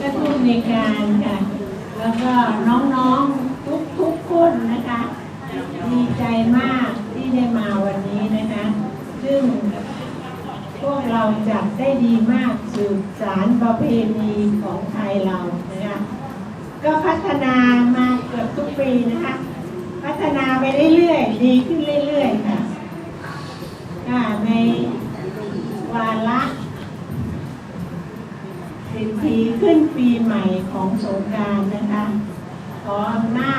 ท่านผู้ในการค่ะ แล้วก็น้องๆทุกๆุกคนนะคะ ดีใจมากที่ได้มาวันนี้นะคะ ซึ่งพวกเราจัดได้ดีมากสืบสารประเพณีของไทยเรานะคะ ก็พัฒนามาเกือบทุกปีนะคะ พัฒนาไปเรื่อยๆ ดีขึ้นเรื่อยๆ ค่ะใน ของสงการนะคะขออำนา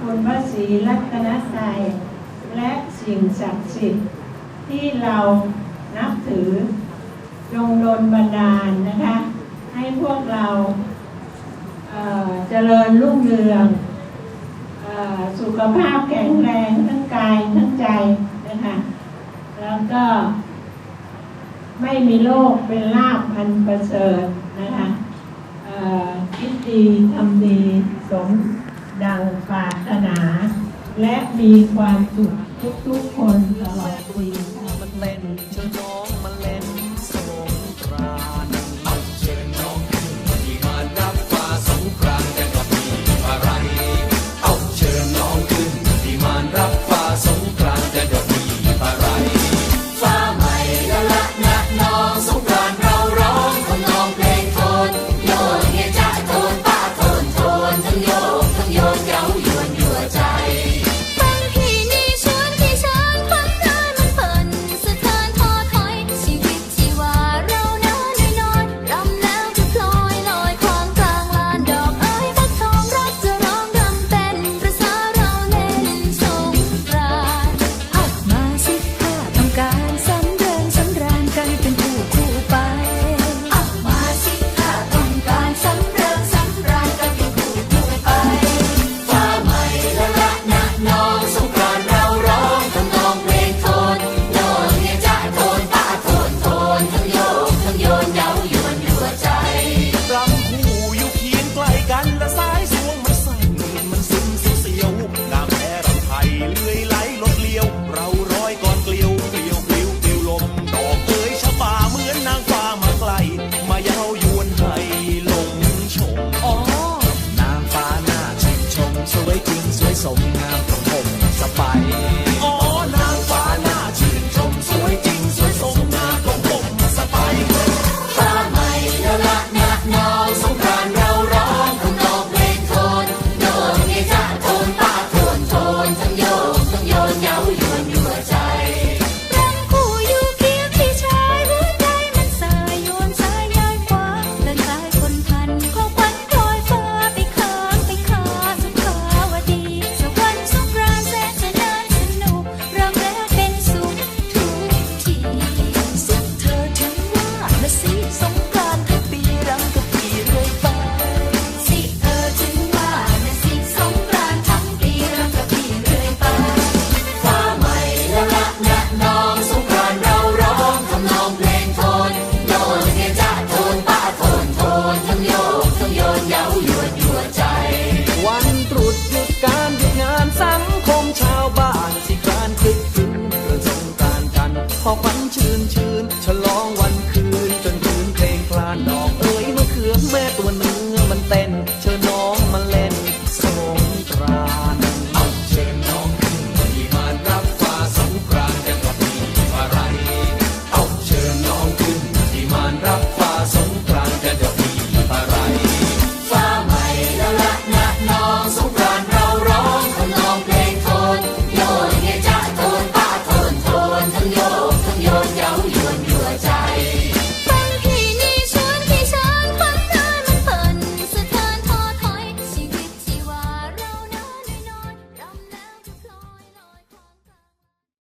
คุณพระศรีรัตนตรัยและสิ่งศักดิ์สิทธิ์ที่เรานับถือจงดลบันดาลนะคะ ให้พวกเราเจริญรุ่งเรืองอสุขภาพแข็งแรงทั้งกายทั้งใจนะคะแล้วก็ไม่มีโรคเป็นลาภพันประเสริฐนะคะ คิดดีทำดีสมดังปรารถนา และมีความสุขทุกๆคนตลอดปีค่ะ Cuando so